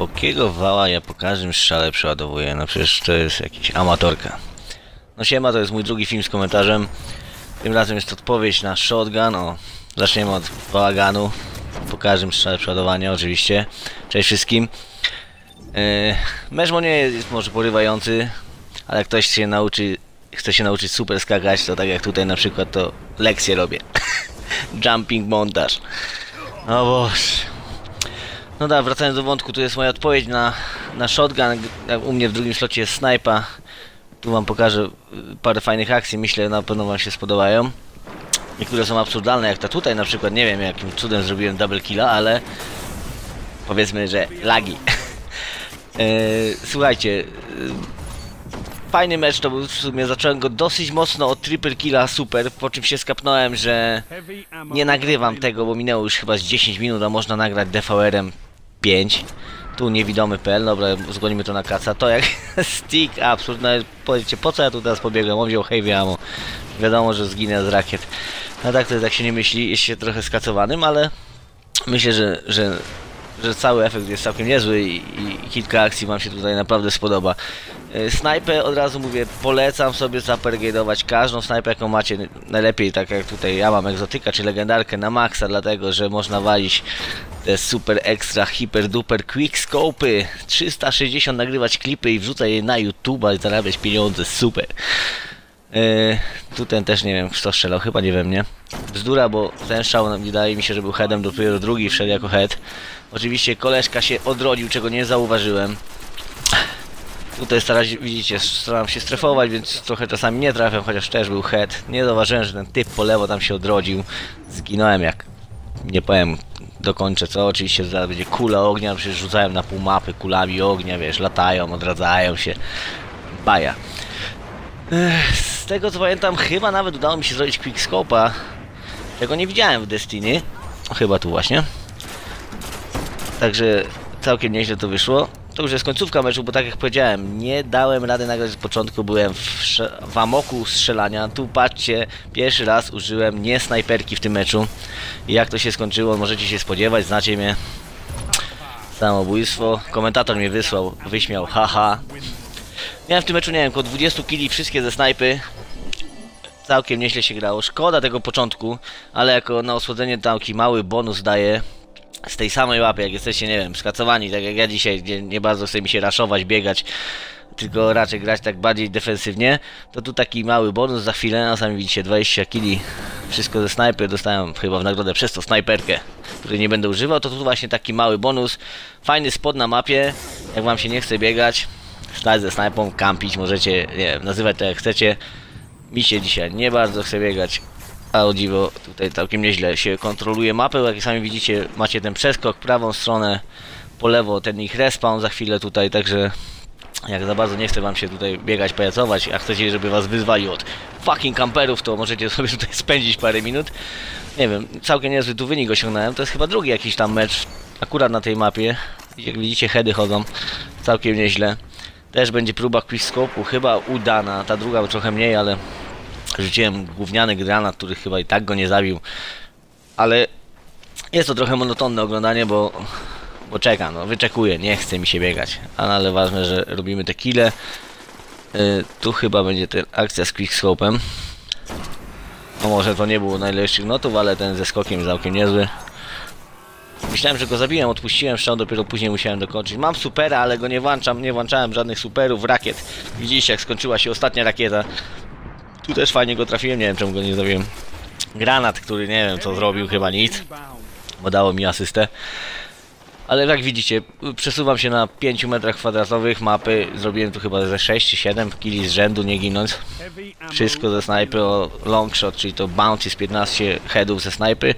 Jakiego wała ja po każdym strzale przeładowuję? No przecież to jest jakiś amatorka. No siema, to jest mój drugi film z komentarzem. Tym razem jest odpowiedź na shotgun. O, zaczniemy od bałaganu. Po każdym strzale przeładowania oczywiście. Cześć wszystkim. Yy, nie jest może porywający, ale jak ktoś się nauczy, chce się nauczyć super skakać, to tak jak tutaj na przykład to lekcje robię. Jumping montaż. O Boże. No dobra, wracając do wątku, tu jest moja odpowiedź na, na shotgun. U mnie w drugim slocie jest snajpa. Tu wam pokażę y, parę fajnych akcji, myślę na pewno wam się spodobają. Niektóre są absurdalne, jak ta tutaj na przykład, nie wiem jakim cudem zrobiłem double killa, ale powiedzmy, że lagi. Eee, słuchajcie, y, fajny mecz to był w sumie, zacząłem go dosyć mocno od triple killa, super, po czym się skapnąłem, że nie nagrywam tego, bo minęło już chyba z 10 minut, a można nagrać DVR-em 5. Tu niewidomy.pl, dobra, zgonimy to na kaca. To jak stick absurd, no powiedzcie, po co ja tu teraz pobiegłem? On wziął heavy ammo. Wiadomo, że zginę z rakiet. No tak to tak się nie myśli, jest się trochę skacowanym, ale myślę, że, że, że cały efekt jest całkiem niezły i, i kilka akcji wam się tutaj naprawdę spodoba. E, Snajpę od razu mówię, polecam sobie zapergadować każdą snajpę jaką macie, najlepiej tak jak tutaj ja mam egzotyka czy legendarkę na maksa, dlatego że można walić te super extra hiper duper quick scopy 360 nagrywać klipy i wrzucać je na YouTube'a i zarabiać pieniądze, super. Yy, tu ten też nie wiem kto strzelał, chyba nie we mnie. Bzdura, bo ten strzał no, wydaje mi się, że był headem, dopiero drugi wszedł jako head. Oczywiście koleżka się odrodził, czego nie zauważyłem. Tutaj starać, widzicie, staram się strefować, więc trochę czasami nie trafiam, chociaż też był head. Nie zauważyłem, że ten typ po lewo tam się odrodził. Zginąłem jak... Nie powiem, dokończę co. Oczywiście zaraz będzie kula ognia, przecież rzucałem na pół mapy kulami ognia, wiesz, latają, odradzają się. Baja. Z tego co pamiętam, chyba nawet udało mi się zrobić quickscope'a. Tego nie widziałem w Destiny. Chyba tu właśnie. Także całkiem nieźle to wyszło. To już jest końcówka meczu, bo tak jak powiedziałem, nie dałem rady nagrać z początku, byłem w, w amoku strzelania. Tu patrzcie, pierwszy raz użyłem nie snajperki w tym meczu. Jak to się skończyło, możecie się spodziewać, znacie mnie. Samobójstwo. Komentator mnie wysłał, wyśmiał, haha. Miałem w tym meczu, nie wiem, około 20 kili, wszystkie ze snajpy. Całkiem nieźle się grało. Szkoda tego początku, ale jako na osłodzenie taki mały bonus daje z tej samej łapy, jak jesteście, nie wiem, skacowani, tak jak ja dzisiaj, gdzie nie bardzo chce mi się raszować, biegać, tylko raczej grać tak bardziej defensywnie, to tu taki mały bonus za chwilę, a sami widzicie, 20 kili, wszystko ze snajpy, dostałem chyba w nagrodę przez to snajperkę, której nie będę używał, to tu właśnie taki mały bonus, fajny spot na mapie, jak wam się nie chce biegać, stać ze snajpą, kampić, możecie, nie wiem, nazywać to jak chcecie, mi się dzisiaj nie bardzo chce biegać, a o dziwo, tutaj całkiem nieźle się kontroluje mapę, jak sami widzicie, macie ten przeskok, prawą stronę, po lewo ten ich respawn za chwilę tutaj, także jak za bardzo nie chcę wam się tutaj biegać, pajacować, a chcecie, żeby was wyzwali od fucking kamperów, to możecie sobie tutaj spędzić parę minut. Nie wiem, całkiem niezły tu wynik osiągnąłem, to jest chyba drugi jakiś tam mecz, akurat na tej mapie. Jak widzicie, heady chodzą, całkiem nieźle. Też będzie próba quickscope'u, chyba udana, ta druga trochę mniej, ale rzuciłem gówniany granat, który chyba i tak go nie zabił. Ale jest to trochę monotonne oglądanie, bo, bo czeka, no wyczekuję, nie chce mi się biegać. Ale ważne, że robimy te kile. Yy, tu chyba będzie ta akcja z quickscope'em. No może to nie było najlepszych notów, ale ten ze skokiem jest całkiem niezły. Myślałem, że go zabiłem, odpuściłem strzał, dopiero później musiałem dokończyć. Mam supera, ale go nie włączam, nie włączałem żadnych superów, rakiet. Widzieliście jak skończyła się ostatnia rakieta. Tu też fajnie go trafiłem, nie wiem czemu go nie zabiłem. Granat, który nie wiem co zrobił, chyba nic, bo dało mi asystę. Ale jak widzicie, przesuwam się na 5 metrach kwadratowych mapy. Zrobiłem tu chyba ze 6 czy 7 kili z rzędu, nie ginąc. Wszystko ze snajpy o long shot, czyli to bounty z 15 headów ze snajpy.